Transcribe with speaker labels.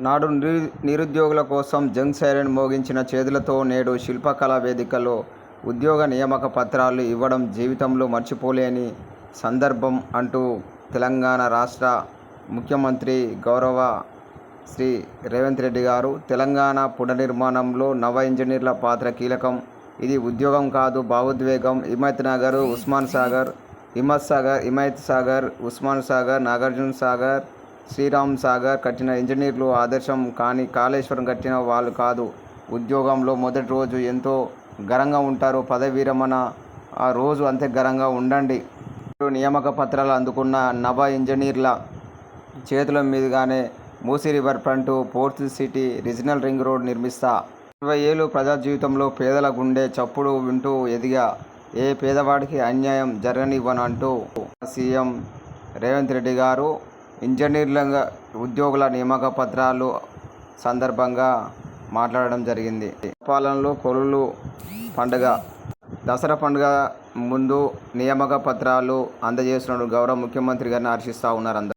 Speaker 1: నాడు నిరు నిరుద్యోగుల కోసం జంగ్ సైరన్ మోగించిన చేతులతో నేడు శిల్పకళా వేదికలో ఉద్యోగ నియామక పత్రాలు ఇవ్వడం జీవితంలో మర్చిపోలేని సందర్భం అంటూ తెలంగాణ రాష్ట్ర ముఖ్యమంత్రి గౌరవ శ్రీ రేవంత్ రెడ్డి గారు తెలంగాణ పునర్నిర్మాణంలో నవ ఇంజనీర్ల పాత్ర కీలకం. ఇది ఉద్యోగం కాదు భావోద్వేగం. హిమత్ నగర్ ఉస్మాన్ సాగర్ హిమత్ సాగర్ హిమాయత్ సాగర్ ఉస్మాన్ సాగర్ నాగార్జున సాగర్ శ్రీరామ్ సాగర్ కట్టిన ఇంజనీర్లు ఆదర్శం కానీ కాళేశ్వరం కట్టిన వాళ్ళు కాదు. ఉద్యోగంలో మొదటి రోజు ఎంతో ఘనంగా ఉంటారు పదవి విరమణ ఆ రోజు అంతే ఘనంగా ఉండండి. నియామక పత్రాలు అందుకున్న నవ ఇంజనీర్ల చేతుల మీదుగానే Musi river front port city regional ring road నిర్మిస్తా. ఇరవై ఏళ్ళు ప్రజా జీవితంలో పేదల గుండె చప్పుడు వింటూ ఎదిగా ఏ పేదవాడికి అన్యాయం జరగనివ్వనంటూ సీఎం రేవంత్ రెడ్డి గారు ఇంజనీర్ల ఉద్యోగుల నియామక పత్రాలు సందర్భంగా మాట్లాడడం జరిగింది. పాలనలో కొలులు పండుగ దసరా పండుగ ముందు నియామక పత్రాలు అందజేస్తున్న గౌరవ ముఖ్యమంత్రి గారిని హర్షిస్తూ ఉన్నారు అందరూ.